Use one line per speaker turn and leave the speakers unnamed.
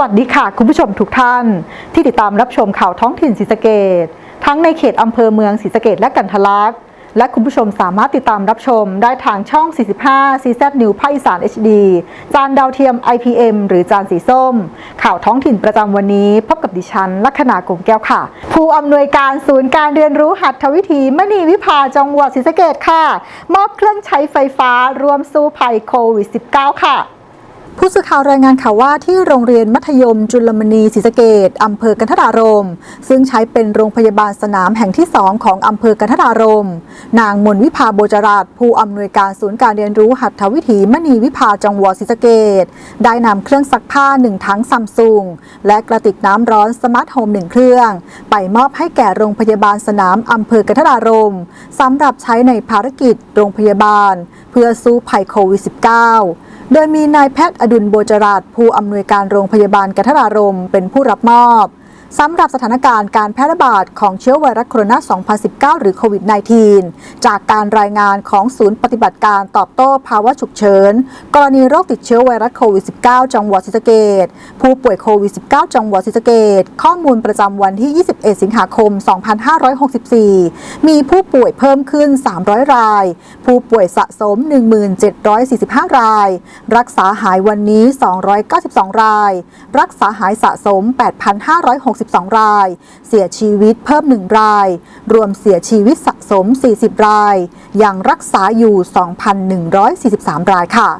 วัสดีค่ะ คุณผู้ชมทุกท่าน ที่ติดตามรับชมข่าวท้องถิ่นศรีสะเกดทั้งในเขตอำเภอเมืองศรีสะเกดและกันทลักษ์และคุณผู้ชมสามารถติดตามรับชมได้ทางช่อง 45 CZ New ภาคอีสาน HD จานดาวเทียม IPM หรือจานสีส้ม ข่าวท้องถิ่นประจำวันนี้ พบกับดิฉัน ลัคนากงแก้วค่ะ ผู้อำนวยการศูนย์การเรียนรู้หัตถวิธีมณีวิภาจังหวัดศรีสะเกดค่ะ มอบเครื่องใช้ไฟฟ้ารวมสู้ภัยโควิด -19 ค่ะ ผู้สื่อข่าวรายงานข่าวว่าที่โรงเรียนมัธยมจุลมณีศรีสะเกดอำเภอกันทรารม ซึ่งใช้เป็นโรงพยาบาลสนามแห่งที่ 2 ของอำเภอกันทรารม นางมนวิภาโบจราชผู้อำนวยการศูนย์การเรียนรู้หัตถวิถีมณีวิภาจังหวัดศรีสะเกดได้นำเครื่องซักผ้าหนึ่งถังซัมซุงและกระติกน้ำร้อนสมาร์ทโฮมหนึ่งเครื่อง ไปมอบให้แก่โรงพยาบาลสนามอำเภอกันทรารมสำหรับใช้ในภารกิจโรงพยาบาล เพื่อสู้ภัยโควิด -19 โดยมีนายแพทย์อดุลโบจราชผู้อำนวยการโรงพยาบาลกัทรารมเป็นผู้รับมอบ สำหรับสถานการณ์การแพร่ระบาดของเชื้อไวรัสโคโรนา 2019 หรือโควิด -19 จากการรายงานของศูนย์ปฏิบัติการตอบโต้ภาวะฉุกเฉิน กรณีโรคติดเชื้อไวรัสโควิด -19 จังหวัดศรีสะเกษผู้ป่วยโควิด -19 จังหวัดศรีสะเกษข้อมูลประจำวันที่ 21 สิงหาคม 2564 มีผู้ป่วยเพิ่มขึ้น 300 ราย ผู้ป่วยสะสม 1745 ราย รักษาหายวันนี้ 292 ราย รักษาหายสะสม 8,56 8,562 ราย เสียชีวิตเพิ่ม 1 ราย รวมเสียชีวิตสะสม 40 ราย ยังรักษาอยู่ 2,143 รายค่ะ